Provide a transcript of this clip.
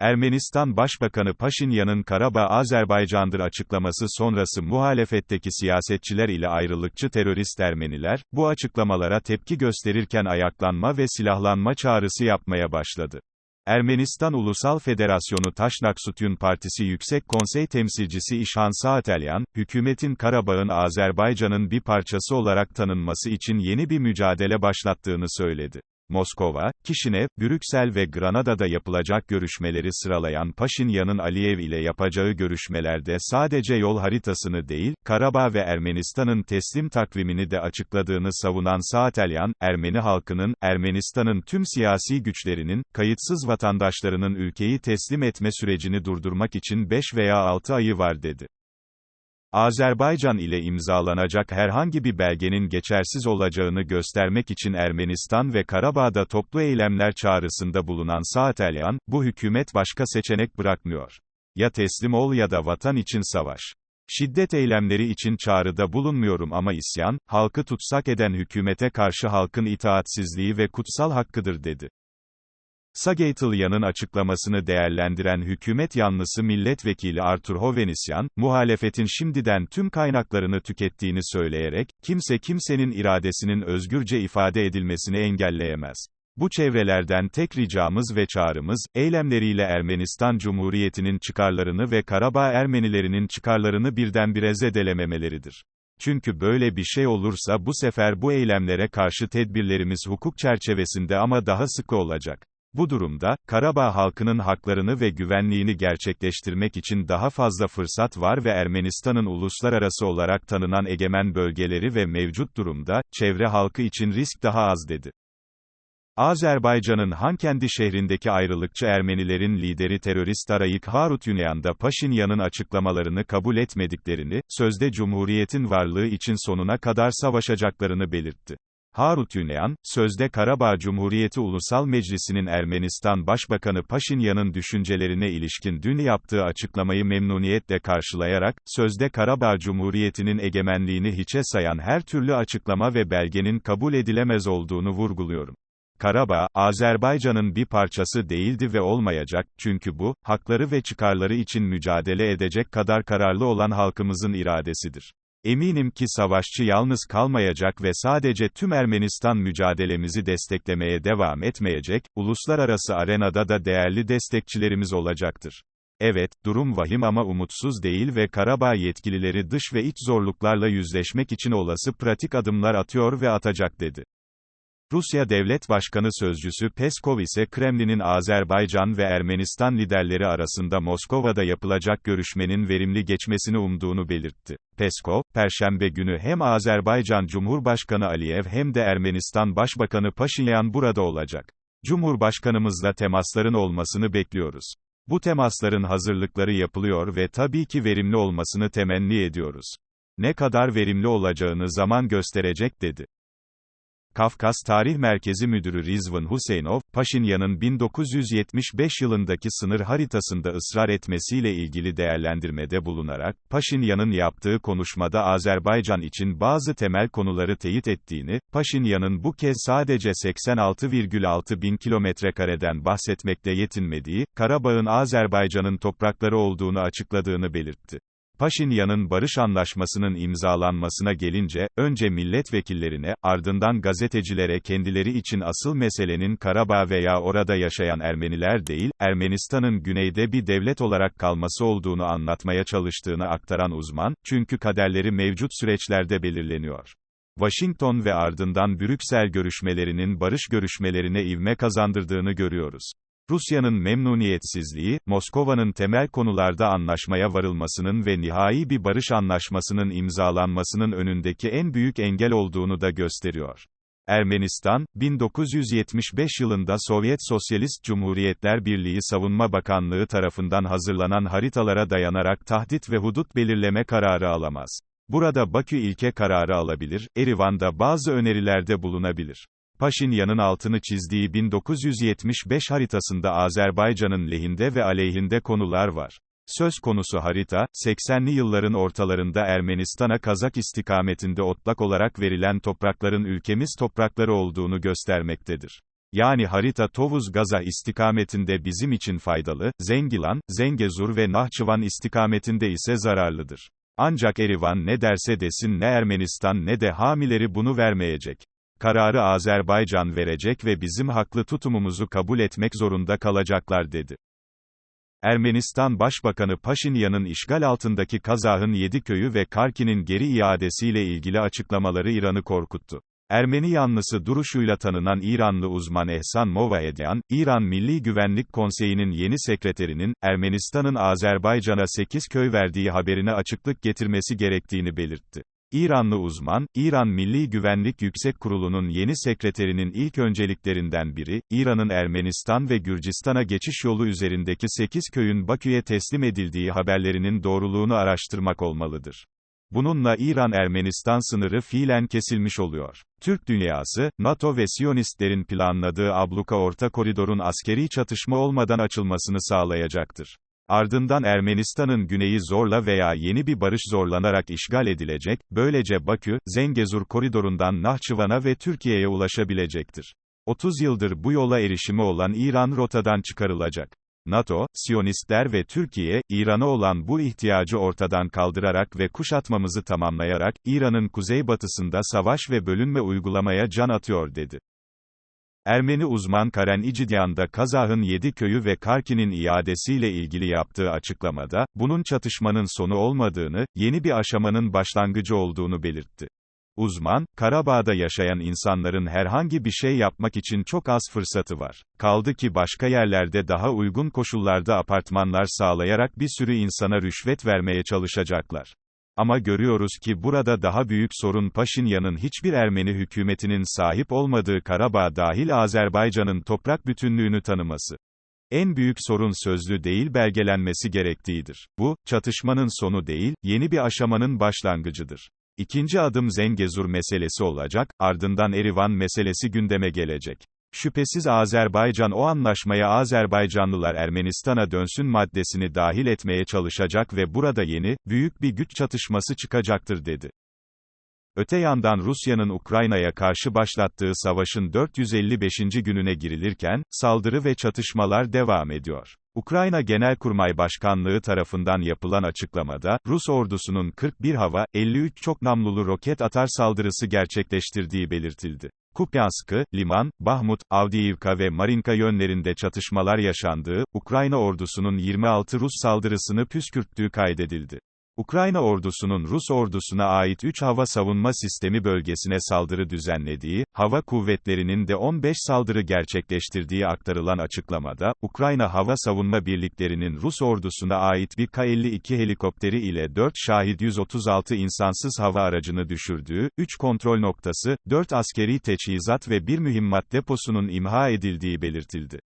Ermenistan Başbakanı Paşinyan'ın Karabağ Azerbaycan'dır açıklaması sonrası muhalefetteki siyasetçiler ile ayrılıkçı terörist Ermeniler, bu açıklamalara tepki gösterirken ayaklanma ve silahlanma çağrısı yapmaya başladı. Ermenistan Ulusal Federasyonu Taşnaksutyun Partisi Yüksek Konsey Temsilcisi İşhan Saatelyan, hükümetin Karabağ'ın Azerbaycan'ın bir parçası olarak tanınması için yeni bir mücadele başlattığını söyledi. Moskova, Kişinev, Brüksel ve Granada'da yapılacak görüşmeleri sıralayan Paşinyan'ın Aliyev ile yapacağı görüşmelerde sadece yol haritasını değil, Karabağ ve Ermenistan'ın teslim takvimini de açıkladığını savunan Saatelyan, Ermeni halkının, Ermenistan'ın tüm siyasi güçlerinin, kayıtsız vatandaşlarının ülkeyi teslim etme sürecini durdurmak için 5 veya 6 ayı var dedi. Azerbaycan ile imzalanacak herhangi bir belgenin geçersiz olacağını göstermek için Ermenistan ve Karabağ'da toplu eylemler çağrısında bulunan Saatelyan, bu hükümet başka seçenek bırakmıyor. Ya teslim ol ya da vatan için savaş. Şiddet eylemleri için çağrıda bulunmuyorum ama isyan, halkı tutsak eden hükümete karşı halkın itaatsizliği ve kutsal hakkıdır dedi. Sageitlia'nın açıklamasını değerlendiren hükümet yanlısı milletvekili Artur Hovhannisyan, muhalefetin şimdiden tüm kaynaklarını tükettiğini söyleyerek, kimse kimsenin iradesinin özgürce ifade edilmesini engelleyemez. Bu çevrelerden tek ricamız ve çağrımız, eylemleriyle Ermenistan Cumhuriyeti'nin çıkarlarını ve Karabağ Ermenilerinin çıkarlarını birdenbire zedelememeleridir. Çünkü böyle bir şey olursa bu sefer bu eylemlere karşı tedbirlerimiz hukuk çerçevesinde ama daha sıkı olacak. Bu durumda, Karabağ halkının haklarını ve güvenliğini gerçekleştirmek için daha fazla fırsat var ve Ermenistan'ın uluslararası olarak tanınan egemen bölgeleri ve mevcut durumda, çevre halkı için risk daha az dedi. Azerbaycan'ın Hankendi şehrindeki ayrılıkçı Ermenilerin lideri terörist Arayik Harutyunyan da Paşinyan'ın açıklamalarını kabul etmediklerini, sözde Cumhuriyet'in varlığı için sonuna kadar savaşacaklarını belirtti. Harut sözde Karabağ Cumhuriyeti Ulusal Meclisi'nin Ermenistan Başbakanı Paşinyan'ın düşüncelerine ilişkin dün yaptığı açıklamayı memnuniyetle karşılayarak, sözde Karabağ Cumhuriyeti'nin egemenliğini hiçe sayan her türlü açıklama ve belgenin kabul edilemez olduğunu vurguluyorum. Karabağ, Azerbaycan'ın bir parçası değildi ve olmayacak, çünkü bu, hakları ve çıkarları için mücadele edecek kadar kararlı olan halkımızın iradesidir. Eminim ki savaşçı yalnız kalmayacak ve sadece tüm Ermenistan mücadelemizi desteklemeye devam etmeyecek, uluslararası arenada da değerli destekçilerimiz olacaktır. Evet, durum vahim ama umutsuz değil ve Karabağ yetkilileri dış ve iç zorluklarla yüzleşmek için olası pratik adımlar atıyor ve atacak dedi. Rusya Devlet Başkanı Sözcüsü Peskov ise Kremlin'in Azerbaycan ve Ermenistan liderleri arasında Moskova'da yapılacak görüşmenin verimli geçmesini umduğunu belirtti. Peskov, Perşembe günü hem Azerbaycan Cumhurbaşkanı Aliyev hem de Ermenistan Başbakanı Paşinyan burada olacak. Cumhurbaşkanımızla temasların olmasını bekliyoruz. Bu temasların hazırlıkları yapılıyor ve tabii ki verimli olmasını temenni ediyoruz. Ne kadar verimli olacağını zaman gösterecek dedi. Kafkas Tarih Merkezi Müdürü Rizvan Huseynov, Paşinyan'ın 1975 yılındaki sınır haritasında ısrar etmesiyle ilgili değerlendirmede bulunarak, Paşinyan'ın yaptığı konuşmada Azerbaycan için bazı temel konuları teyit ettiğini, Paşinyan'ın bu kez sadece 86,6 bin kilometrekareden bahsetmekle yetinmediği, Karabağ'ın Azerbaycan'ın toprakları olduğunu açıkladığını belirtti. Paşinyan'ın barış anlaşmasının imzalanmasına gelince, önce milletvekillerine, ardından gazetecilere kendileri için asıl meselenin Karabağ veya orada yaşayan Ermeniler değil, Ermenistan'ın güneyde bir devlet olarak kalması olduğunu anlatmaya çalıştığını aktaran uzman, çünkü kaderleri mevcut süreçlerde belirleniyor. Washington ve ardından Brüksel görüşmelerinin barış görüşmelerine ivme kazandırdığını görüyoruz. Rusya'nın memnuniyetsizliği, Moskova'nın temel konularda anlaşmaya varılmasının ve nihai bir barış anlaşmasının imzalanmasının önündeki en büyük engel olduğunu da gösteriyor. Ermenistan, 1975 yılında Sovyet Sosyalist Cumhuriyetler Birliği Savunma Bakanlığı tarafından hazırlanan haritalara dayanarak tahdit ve hudut belirleme kararı alamaz. Burada Bakü ilke kararı alabilir, Erivan'da bazı önerilerde bulunabilir. Paşinyan'ın altını çizdiği 1975 haritasında Azerbaycan'ın lehinde ve aleyhinde konular var. Söz konusu harita, 80'li yılların ortalarında Ermenistan'a Kazak istikametinde otlak olarak verilen toprakların ülkemiz toprakları olduğunu göstermektedir. Yani harita Tovuz Gaza istikametinde bizim için faydalı, Zengilan, Zengezur ve Nahçıvan istikametinde ise zararlıdır. Ancak Erivan ne derse desin ne Ermenistan ne de hamileri bunu vermeyecek. Kararı Azerbaycan verecek ve bizim haklı tutumumuzu kabul etmek zorunda kalacaklar dedi. Ermenistan Başbakanı Paşinyan'ın işgal altındaki Kazah'ın 7 köyü ve Karki'nin geri iadesiyle ilgili açıklamaları İran'ı korkuttu. Ermeni yanlısı duruşuyla tanınan İranlı uzman Ehsan Movayedyan, İran Milli Güvenlik Konseyi'nin yeni sekreterinin, Ermenistan'ın Azerbaycan'a 8 köy verdiği haberine açıklık getirmesi gerektiğini belirtti. İranlı uzman, İran Milli Güvenlik Yüksek Kurulu'nun yeni sekreterinin ilk önceliklerinden biri, İran'ın Ermenistan ve Gürcistan'a geçiş yolu üzerindeki 8 köyün Bakü'ye teslim edildiği haberlerinin doğruluğunu araştırmak olmalıdır. Bununla İran-Ermenistan sınırı fiilen kesilmiş oluyor. Türk dünyası, NATO ve Siyonistlerin planladığı abluka orta koridorun askeri çatışma olmadan açılmasını sağlayacaktır. Ardından Ermenistan'ın güneyi zorla veya yeni bir barış zorlanarak işgal edilecek, böylece Bakü, Zengezur koridorundan Nahçıvan'a ve Türkiye'ye ulaşabilecektir. 30 yıldır bu yola erişimi olan İran rotadan çıkarılacak. NATO, Siyonistler ve Türkiye, İran'a olan bu ihtiyacı ortadan kaldırarak ve kuşatmamızı tamamlayarak, İran'ın kuzeybatısında savaş ve bölünme uygulamaya can atıyor dedi. Ermeni uzman Karen İcidyan da Kazah'ın 7 köyü ve Karki'nin iadesiyle ilgili yaptığı açıklamada, bunun çatışmanın sonu olmadığını, yeni bir aşamanın başlangıcı olduğunu belirtti. Uzman, Karabağ'da yaşayan insanların herhangi bir şey yapmak için çok az fırsatı var. Kaldı ki başka yerlerde daha uygun koşullarda apartmanlar sağlayarak bir sürü insana rüşvet vermeye çalışacaklar. Ama görüyoruz ki burada daha büyük sorun Paşinyan'ın hiçbir Ermeni hükümetinin sahip olmadığı Karabağ dahil Azerbaycan'ın toprak bütünlüğünü tanıması. En büyük sorun sözlü değil belgelenmesi gerektiğidir. Bu, çatışmanın sonu değil, yeni bir aşamanın başlangıcıdır. İkinci adım Zengezur meselesi olacak, ardından Erivan meselesi gündeme gelecek. Şüphesiz Azerbaycan o anlaşmaya Azerbaycanlılar Ermenistan'a dönsün maddesini dahil etmeye çalışacak ve burada yeni, büyük bir güç çatışması çıkacaktır dedi. Öte yandan Rusya'nın Ukrayna'ya karşı başlattığı savaşın 455. gününe girilirken, saldırı ve çatışmalar devam ediyor. Ukrayna Genelkurmay Başkanlığı tarafından yapılan açıklamada, Rus ordusunun 41 hava, 53 çok namlulu roket atar saldırısı gerçekleştirdiği belirtildi. Kupyanskı, Liman, Bahmut, Avdiivka ve Marinka yönlerinde çatışmalar yaşandığı, Ukrayna ordusunun 26 Rus saldırısını püskürttüğü kaydedildi. Ukrayna ordusunun Rus ordusuna ait 3 hava savunma sistemi bölgesine saldırı düzenlediği, hava kuvvetlerinin de 15 saldırı gerçekleştirdiği aktarılan açıklamada, Ukrayna Hava Savunma Birliklerinin Rus ordusuna ait bir K-52 helikopteri ile 4 Şahid 136 insansız hava aracını düşürdüğü, 3 kontrol noktası, 4 askeri teçhizat ve 1 mühimmat deposunun imha edildiği belirtildi.